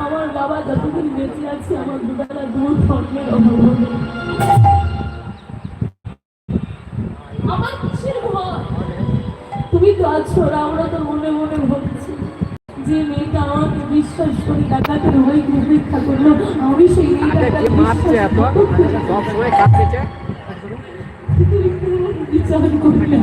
আমার বাবা যতদিন বেঁচে আছে আমার দুবেলা কিসের ভয় তুমি তো আছো আমরা তো মনে মনে ভাবছি যে মেয়েটা আমাকে বিশ্বাস করে ডাকাতের হয়ে অপেক্ষা করল আমি সেই মেয়েটাকে বিচার করলেন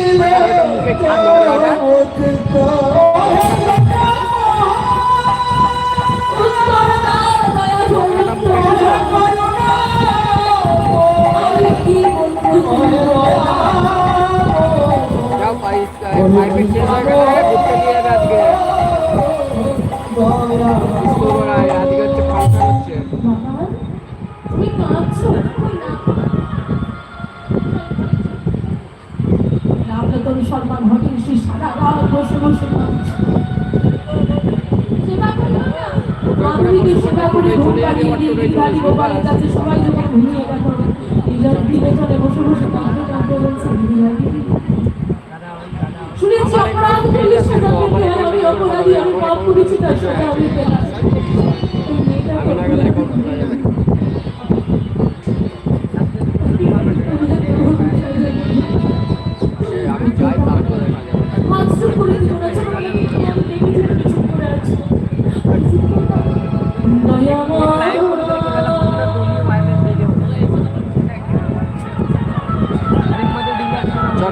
আজকে হচ্ছে ফাংশন হচ্ছে তুমি কাঁদছো নামলে তুমি সম্মান ঘটে সেই সারা রাত বসে বসে। মাধুরীকে সেবা করে ঘুম পাড়িয়ে দিয়ে সবাই যখন ঘুমিয়ে গেল নিজের বিবেচনে বসে বসে কাঁদতে কাঁদতে শুনেছি অপরাধ করলে সেটা আমি অপরাধী আমি পাপ করেছি তার সেটা আমি পেলাম।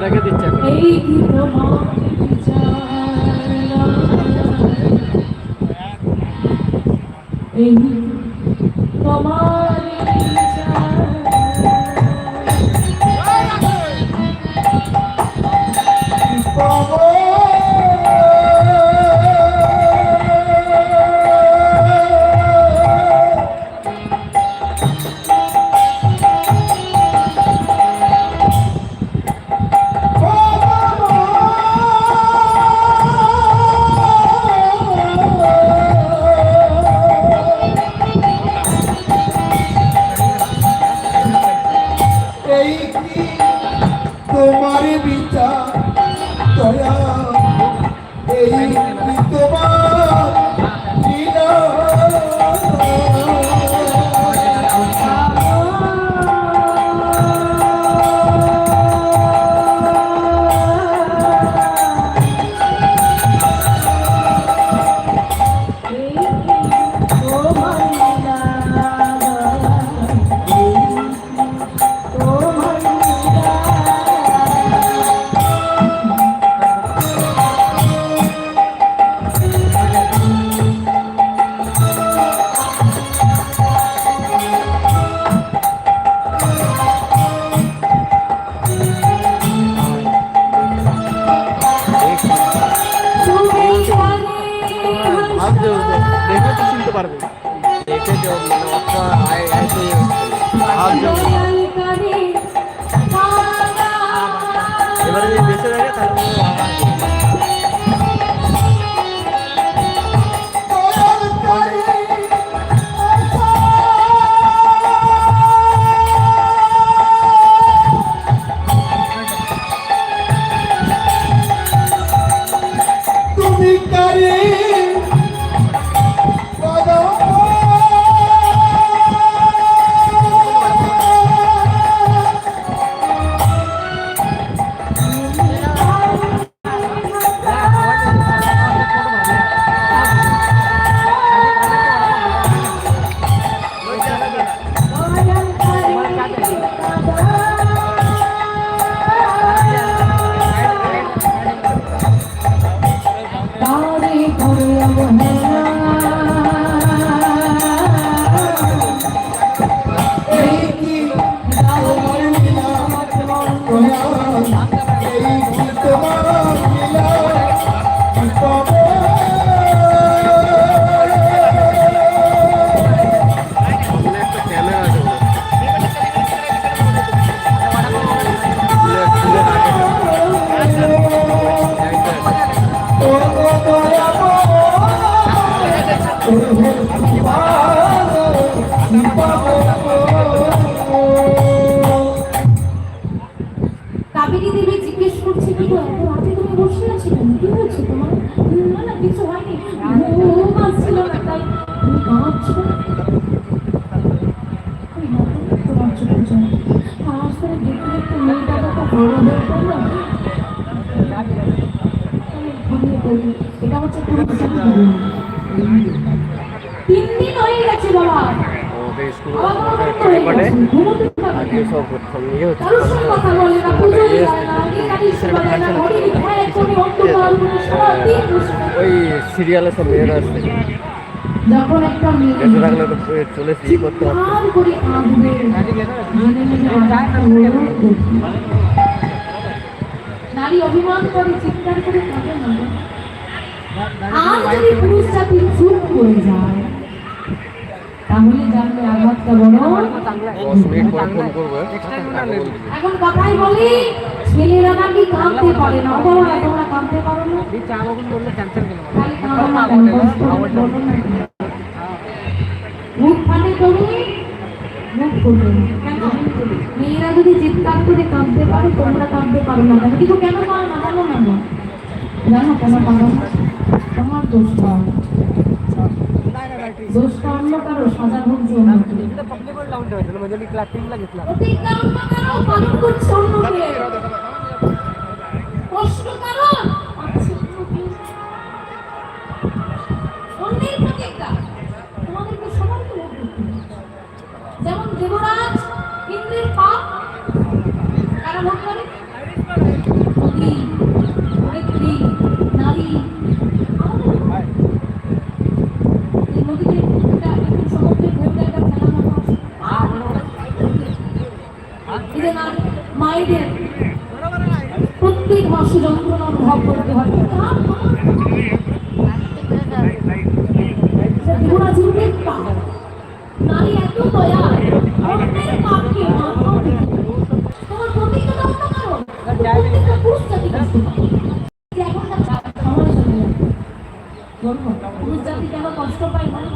রেখে দিচ্ছেন। এই তোমার দয়া এবারে যদি বেঁচে থাকে তাহলে কি তোমার কাবেরী দেবী জিজ্ঞেস করছে কি এত রাতে তুমি বসে আছো কেন? কি হয়েছে তোমার না না কিছু হয়নি ঘুম আসছিল না তাই তুমি কাঁদছো তোমার চোখে জল। কাজ করে দেখতে দেখতে মেয়েটা কত বড় হয়ে। এটা হচ্ছে তিন দিন হয়ে গেছে বাবা। ঘুমোতে ওই সিরিয়ালে সব মেয়েরা আসছে চলে কি করতে। নারী অভিমান করে চিৎকার করে কাঁদে না আর যদি পুরুষ জাতি চুপ করে যায় তাহলে জানবে আঘাতটা বড়? এখন কথাই বলি, ছেলেরা নাকি কাঁদতে পারে না তোমরা কাঁদতে পারো না কেন? কেন? মেয়েরা যদি চিৎকার করে কাঁদতে পারে, তোমরা কাঁদতে পারো না কেন? কিন্তু কেন পারো না জানো না গো? জানো কেন পারো না তোমার দোষটা কারণ পাচ্ছে অন্যকে। অন্যের তোমাদেরকে সবাইকে ভোগ যেমন দেবরাজ ইন্দ্রের পাপ কারা ভোগ করে নদী ধরিত্রী নারী আমাদের ভোগ করে। এই নদীতে একটা একটু সমুদ্রের ঢেউটা একটা ফেলার মতো আছে। এই যে না- মায়েদের মাসে যন্ত্রণা অনুভব করতে হয় নারী এত কষ্ট পায়। যে এখনকার সমাজে চলে যাচ্ছে। বলব, পুরুষ জাতি কেন কষ্ট পায় বলব